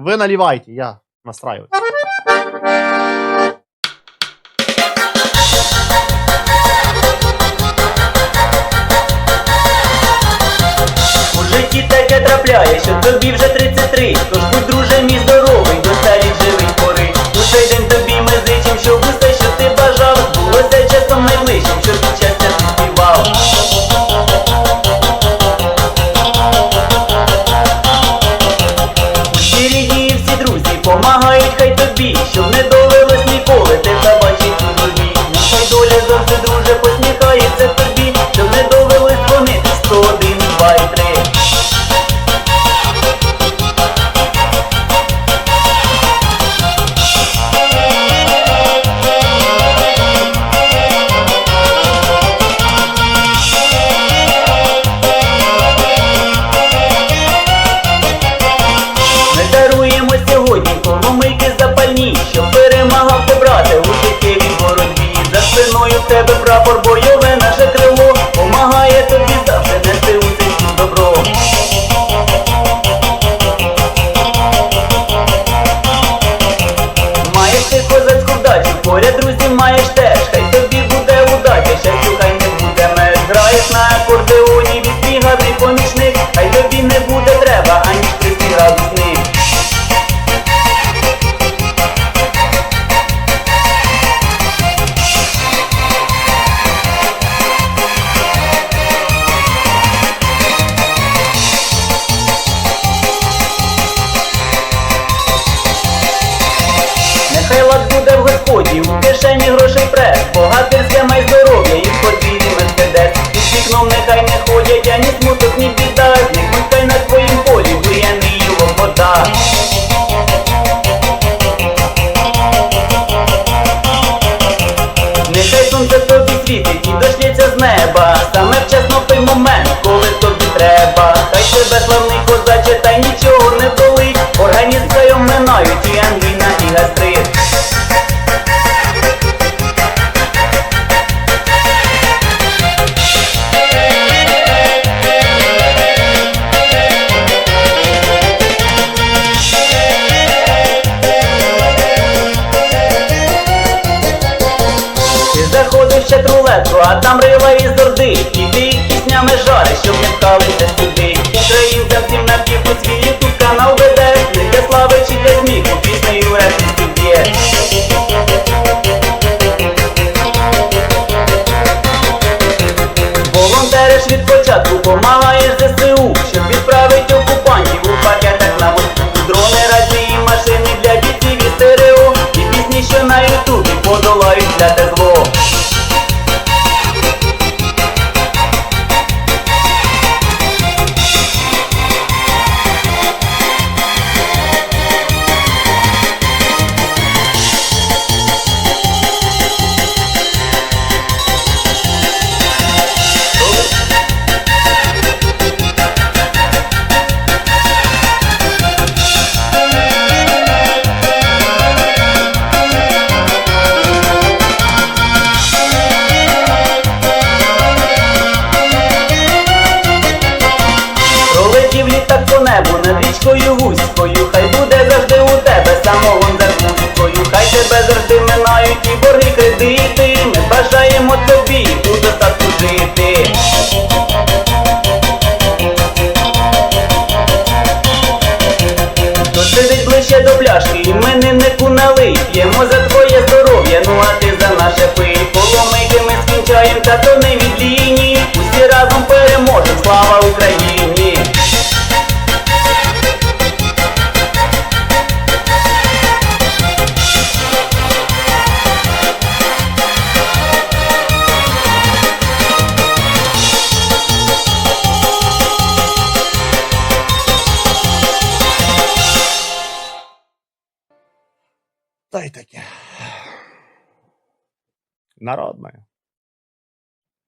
Вы наливайте, я настраиваю. У житті таке трапляє, що тобі вже 33 Тож завжди дуже посміхається козацьку поряд друзів маєш теж, хай тобі буде удача, щастю хай не буде. Ми Граєш на акордеоні, буде в кишені грошей прес, богатирське май здоров'я і в подвір'ї мерседес. Під вікном нехай не ходять, ані смуток, ні біда, нехай на твоїм полі бур'яни і вода. Нехай сонце тобі світить і дошляться з неба, саме вчасно в той момент, ще рулетку, а там рила із дорди Іди їх піснями жари, щоб не вкалися сюди. Українцям всім на півку свій ютуб канал веде. Не для слави чи для сміху, піснею репністю б'є Волонтериш від початку, помагаєш ЗСУ Щоб відправить окупантів у пакетах на Москву Дрони, рації, машини для бійців і стерео І пісні, що на ютубі подолають для те тебе завжди минають і борги кредити. Ми бажаємо тобі у достатку жити. Хто сидить ближче до пляшки, і мене не кунали. П'ємо за твоє Та й таке. Народне.